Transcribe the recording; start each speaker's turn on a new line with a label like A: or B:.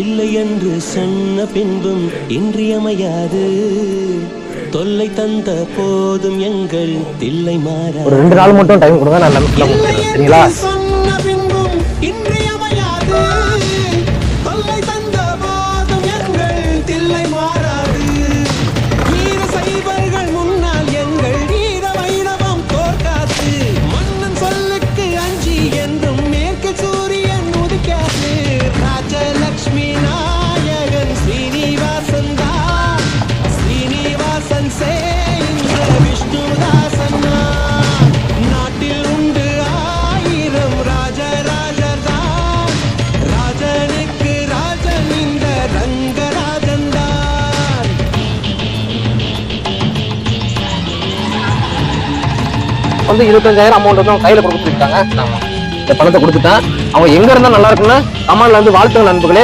A: இல்லை என்று சொன்ன பின்பும் இன்றியமையாது. தொல்லை தந்த போதும் எங்கள் தில்லை மாறா.
B: ஒரு ரெண்டு நாள் மட்டும் டைம் கொடுங்க நான் சரிங்களா? வந்து இருபத்தஞ்சாயிரம் அமௌண்ட் வந்து அவங்க கையில கொடுத்துருக்காங்க இந்த பணத்தை கொடுத்துட்டேன் அவங்க எங்க இருந்தா நல்லா இருக்குன்னு கமாண்ட்ல வந்து வாழ்த்துங்க நண்பர்களே.